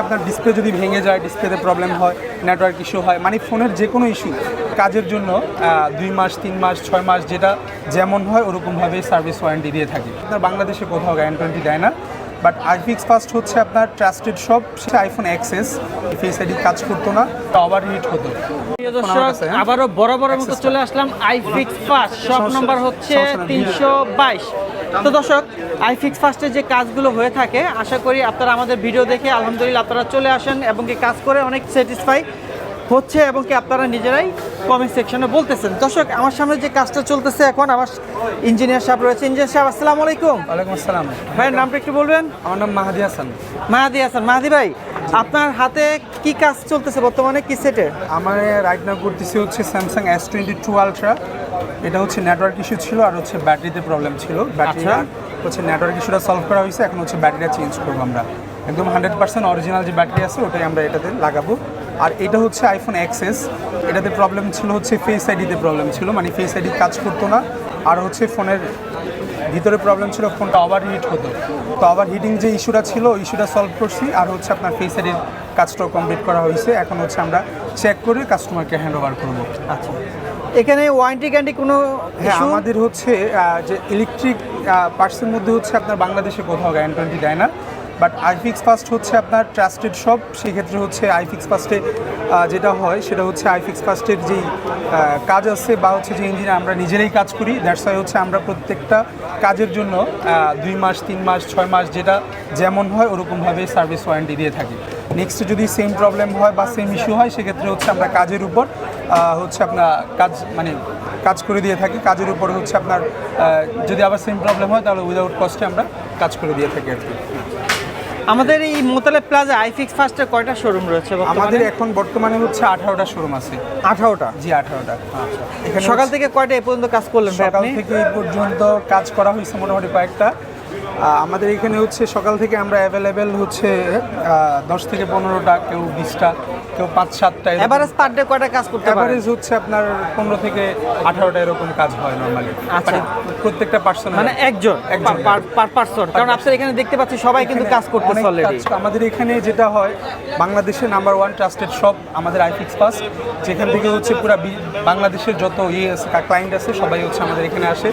আপনার ডিসপ্লে যদি ভেঙে যায় ডিসপ্লেতে প্রবলেম হয় নেটওয়ার্ক ইস্যু হয় মানে ফোনের যে কোনো ইস্যু কাজের জন্য দুই মাস তিন মাস ছয় মাস যেটা যেমন হয় ওরকমভাবে সার্ভিস ওয়ারেন্টি দিয়ে থাকে। আপনার বাংলাদেশে কোথাও গ্যান টোয়েন্টি দেয় না বাট আইফিক্স ফার্স্ট হচ্ছে আপনার ট্রাস্টেড সব সেটা আইফোন এক্সেস ফেস আইডি কাজ করতো না ওভার হিট হতো? আবারও বরাবরের মতো চলে আসলাম আইফিক্স ফার্স্ট সব নম্বর হচ্ছে তিনশো বাইশ। তো দর্শক আই ফিক্স ফার্স্টে যে কাজগুলো হয়ে থাকে আশা করি আপনারা আমাদের ভিডিও দেখে আলহামদুলিল্লাহ আপনারা চলে আসেন এবং কি কাজ করে অনেক স্যাটিসফাই হচ্ছে এবং কি আপনারা নিজেরাই কমেন্ট সেকশনে বলতেছেন। দর্শক আমার সামনে যে কাজটা চলতেছে এখন আমার ইঞ্জিনিয়ার সাহেব রয়েছে। ইঞ্জিনিয়ার সাহেব আসসালামু আলাইকুম। ওয়ালাইকুম আসসালাম। ভাইয়ের নামটা একটু বলবেন? আমার নাম মাহাদি হাসান। মাহাদি হাসান। মাহাদি ভাই আপনার হাতে কি কাজ চলতেছে বর্তমানে? কি সেটে আমার রাইট নাও করতেছি হচ্ছে Samsung S twenty two ultra এটা হচ্ছে নেটওয়ার্ক ইস্যু ছিল আর হচ্ছে ব্যাটারিতে প্রবলেম ছিল। ব্যাটারি আচ্ছা। হচ্ছে নেটওয়ার্ক ইস্যুটা সলভ করা হয়েছে এখন হচ্ছে ব্যাটারিটা চেঞ্জ করব আমরা। একদম হান্ড্রেড পার্সেন্ট অরিজিনাল যে ব্যাটারি আছে ওটাই আমরা এটাতে লাগাবো। আর এটা হচ্ছে আইফোন এক্সেস এটাতে প্রবলেম ছিল হচ্ছে ফেস আইডিতে প্রবলেম ছিল মানে ফেস আইডি কাজ করতো না। আর হচ্ছে ফোনের ভিতরে প্রবলেম ছিল ফোনটা ওভার হিট হতো। তো ওভার হিটিং যে ইস্যুটা ছিল ওই ইস্যুটা সলভ করছি আর হচ্ছে আপনার ফেস আইডির কাজটাও কমপ্লিট করা হয়েছে। এখন হচ্ছে আমরা চেক করে কাস্টমারকে হ্যান্ড ওভার করব। আচ্ছা। এখানে ওয়ারেন্টি গ্যারান্টি কোনো হ্যাঁ আমাদের হচ্ছে যে ইলেকট্রিক পার্টসের মধ্যে হচ্ছে আপনার বাংলাদেশে কোথাও গ্যারেন্টি দেয় না। বাট আইফিক্স ফার্স্ট হচ্ছে আপনার ট্রাস্টেড শপ সেক্ষেত্রে হচ্ছে আইফিক্স ফার্স্টে যেটা হয় সেটা হচ্ছে আইফিক্স ফার্স্টের যেই কাজ আছে বা হচ্ছে যে ইঞ্জিনে আমরা নিজেরাই কাজ করি দ্যাটস ওয়াই হচ্ছে আমরা প্রত্যেকটা কাজের জন্য দুই মাস, তিন মাস, ছয় মাস যেটা যেমন হয় ওরকমভাবে সার্ভিস ওয়ারেন্টি দিয়ে থাকি। নেক্সট যদি সেম প্রবলেম হয় বা সেম ইস্যু হয়, সেক্ষেত্রে হচ্ছে আমরা কাজের উপর হচ্ছে আপনার কাজ মানে কাজ করে দিয়ে থাকি। কাজের উপর হচ্ছে আপনার যদি আবার সেম প্রবলেম হয় তাহলে উইদাউট কস্টে আমরা কাজ করে দিয়ে থাকি আর কি। আমাদের এই মোতালে প্লাজা আইফিক্স ফার্স্টের কয়টা শোরুম রয়েছে আমাদের এখন বর্তমানে হচ্ছে আঠারোটা শোরুম আছে। আঠারোটা? জি আঠারোটা। আচ্ছা। সকাল থেকে কয়টা এ পর্যন্ত কাজ করলেন সকাল থেকে এই পর্যন্ত কাজ করা হয়েছে মোটামুটি কয়েকটা। আমাদের এখানে হচ্ছে সকাল থেকে আমরা অ্যাভেলেবেল হচ্ছে দশ থেকে পনেরোটা কেউ বিশটা কেউ পাঁচ সাতটা। এভারেজ পার ডে কয়টা কাজ করতে অ্যাভারেজ হচ্ছে আপনার পনেরো থেকে আঠারোটা এরকম কাজ হয় নর্মালি আচ্ছা। প্রত্যেকটা পার্সন মানে একজন। পার পারসন কারণ আপনার এখানে দেখতে পাচ্ছি সবাই কিন্তু কাজ করতেছে অনেক অলরেডি আমাদের এখানে যেটা হয় বাংলাদেশের নাম্বার ওয়ান ট্রাস্টেড শপ আমাদের আইফিক্স পাস যেখান থেকে হচ্ছে পুরো বাংলাদেশের যত ইয়ে আছে ক্লায়েন্ট আছে সবাই হচ্ছে আমাদের এখানে আসে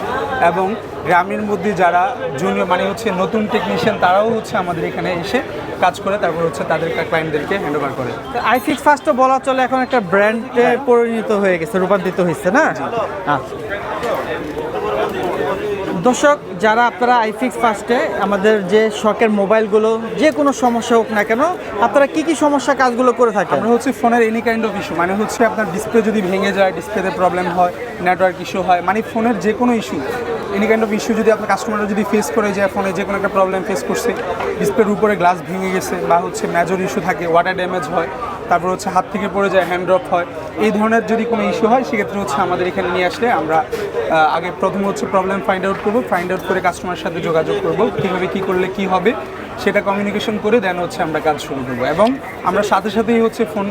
এবং গ্রামের মধ্যে যারা জুনিয়র মানে হচ্ছে নতুন টেকনিশিয়ান তারাও হচ্ছে আমাদের এখানে এসে কাজ করে তারপর হচ্ছে তাদের ক্লায়েন্টদেরকে হ্যান্ড ওভার করে। আইফিক্স ফার্স্ট তো বলা চলে এখন একটা ব্র্যান্ডে পরিণত হয়ে গেছে রূপান্তরিত হয়েছে না? আচ্ছা দর্শক, যারা আপনারা আইফিক্স ফার্স্টে আমাদের যে শখের মোবাইলগুলো, যে কোনো সমস্যা হোক না কেন, আপনারা কি কি সমস্যা কাজগুলো করে থাকেন? আমরা হচ্ছে ফোনের এনি কাইন্ড অফ ইস্যু মানে হচ্ছে আপনার ডিসপ্লে যদি ভেঙে যায় ডিসপ্লেতে প্রবলেম হয় নেটওয়ার্ক ইস্যু হয় মানে ফোনের যে কোনো issue any kind of issue যদি আপনার কাস্টমাররা যদি ফেস করে যায়, ফোনে যে কোনো একটা প্রবলেম ফেস করছে ডিসপ্লের উপরে গ্লাস ভেঙে গেছে বা হচ্ছে মেজর ইস্যু থাকে ওয়াটার ড্যামেজ হয় তারপর হচ্ছে হাত থেকে পড়ে যায় হ্যান্ড ড্রপ হয়। এই ধরনের যদি কোনো ইস্যু হয়, সেক্ষেত্রে হচ্ছে আমাদের এখানে নিয়ে আসলে আমরা আগে প্রথমে হচ্ছে প্রবলেম ফাইন্ড আউট করব ফাইন্ড আউট করে কাস্টমারের সাথে যোগাযোগ করব, কীভাবে কী করলে কী হবে, সেটা কমিউনিকেশন করে দেন হচ্ছে আমরা কাজ শুরু করব। এবং আমরা সাথে সাথেই হচ্ছে ফোন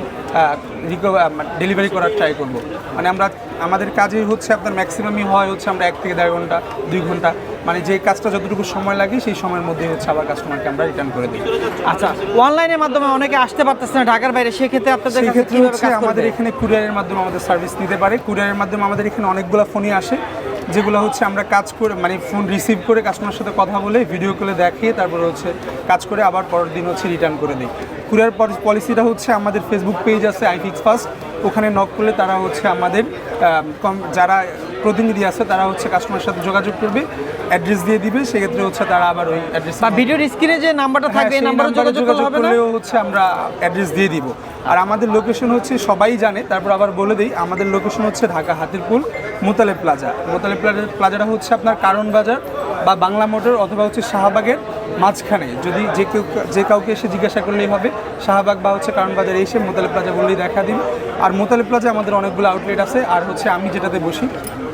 ডেলিভারি করার ট্রাই করব। মানে আমরা, আমাদের কাজেই হচ্ছে আপনার ম্যাক্সিমামই হয় হচ্ছে আমরা এক থেকে দেড় ঘণ্টা, দুই ঘণ্টা মানে যে কাজটা যতটুকু সময় লাগে সেই সময়ের মধ্যে হচ্ছে আবার কাস্টমারকে আমরা রিটার্ন করে দিই। আচ্ছা অনলাইনের মাধ্যমে অনেকে আসতে পারতেছে না ঢাকার বাইরে সেক্ষেত্রে আপনাদের সেক্ষেত্রে হচ্ছে আমাদের এখানে কুরিয়ারের মাধ্যমে আমাদের সার্ভিস নিতে পারে। কুরিয়ারের মাধ্যমে আমাদের এখানে অনেকগুলো ফোনই আসে যেগুলো হচ্ছে আমরা কাজ করে মানে ফোন রিসিভ করে কাস্টমার সাথে কথা বলে ভিডিও কলে দেখিয়ে তারপরে হচ্ছে কাজ করে আবার পরের দিন হচ্ছে রিটার্ন করে দিই। কুরিয়ার পলিসিটা হচ্ছে আমাদের ফেসবুক পেজ আছে আইফিক্স ফার্স্ট ওখানে নক করলে তারা হচ্ছে আমাদের কম- যারা প্রতিনিধি আছে তারা হচ্ছে কাস্টমারের সাথে যোগাযোগ করবে অ্যাড্রেস দিয়ে দিবে সেক্ষেত্রে হচ্ছে তারা আবার ওই অ্যাড্রেস বা ভিডিওর স্ক্রিনে যে নাম্বারটা থাকবে এই নাম্বারে যোগাযোগ করলে করলেও হচ্ছে আমরা অ্যাড্রেস দিয়ে দিব। আর আমাদের লোকেশন হচ্ছে সবাই জানে তারপর আবার বলে দিই আমাদের লোকেশন হচ্ছে ঢাকা হাতিরপুল মোতালে প্লাজা। মোতালে প্লাজা প্লাজাটা হচ্ছে আপনার কারণ বাজার বা বাংলা মোটর অথবা হচ্ছে শাহবাগের মাঝখানে। যদি যে কেউ যে কাউকে এসে জিজ্ঞাসা করলেই হবে শাহবাগ বা হচ্ছে কারণ বাজারে এসে মোতালে প্লাজা বললেই দেখা দিন আর মোতালে প্লাজা আমাদের অনেকগুলো আউটলেট আছে। আর হচ্ছে আমি যেটাতে বসি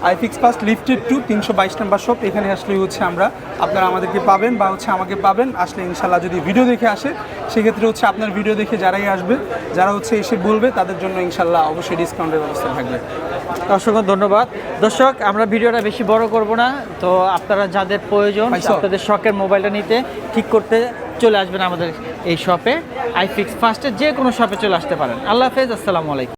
আইফিক্স ফার্স্ট লিফটেড টু তিনশো বাইশ নাম্বার শপ এখানে আসলেই হচ্ছে আমরা আপনারা আমাদেরকে পাবেন বা হচ্ছে আমাকে পাবেন। আসলে ইনশাল্লাহ যদি ভিডিও দেখে আসে সেক্ষেত্রে হচ্ছে আপনার ভিডিও দেখে যারাই আসবে যারা হচ্ছে এসে বলবে তাদের জন্য ইনশাল্লাহ অবশ্যই ডিসকাউন্টের ব্যবস্থা থাকবে। অসংখ্য ধন্যবাদ। দর্শক আমরা ভিডিওটা বেশি বড় করব না। তো আপনারা যাদের প্রয়োজন? আপনাদের শখের মোবাইলটা নিতে ঠিক করতে চলে আসবেন আমাদের এই শপে আইফিক্স ফার্স্টে যে কোনো শপে চলে আসতে পারেন। আল্লাহ হাফেজ আসসালামু আলাইকুম।